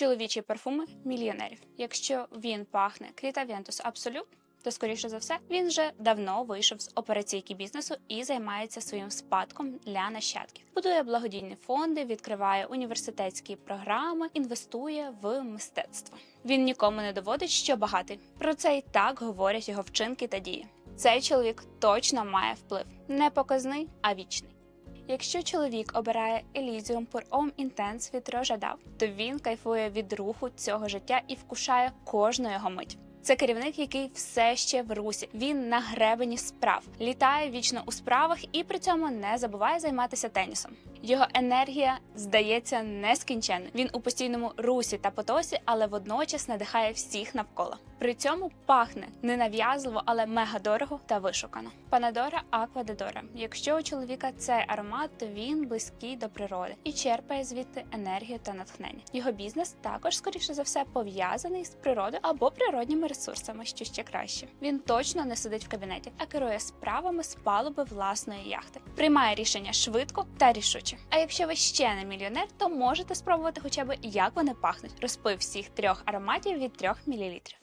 Чоловічі парфуми мільйонерів. Якщо він пахне Крітавентус Абсолют, то скоріше за все він вже давно вийшов з операційки бізнесу і займається своїм спадком для нащадків. Будує благодійні фонди, відкриває університетські програми, інвестує в мистецтво. Він нікому не доводить, що багатий. Про це і так говорять його вчинки та дії. Цей чоловік точно має вплив не показний, а вічний. Якщо чоловік обирає Elysium Pour Homme Intense від Рожадав, то він кайфує від руху цього життя і вкушає кожну його мить. Це керівник, який все ще в русі. Він на гребені справ, літає вічно у справах і при цьому не забуває займатися тенісом. Його енергія здається нескінченною. Він у постійному русі та потосі, але водночас надихає всіх навколо. При цьому пахне ненав'язливо, але мега дорого та вишукано. Панадора Аквадедора. Якщо у чоловіка цей аромат, то він близький до природи і черпає звідти енергію та натхнення. Його бізнес також, скоріше за все, пов'язаний з природою або природніми ресурсами, що ще краще. Він точно не сидить в кабінеті, а керує справами з палуби власної яхти. Приймає рішення швидко та рішуче. А якщо ви ще не мільйонер, то можете спробувати хоча б як вони пахнуть. Розпив всіх трьох ароматів від 3 мл.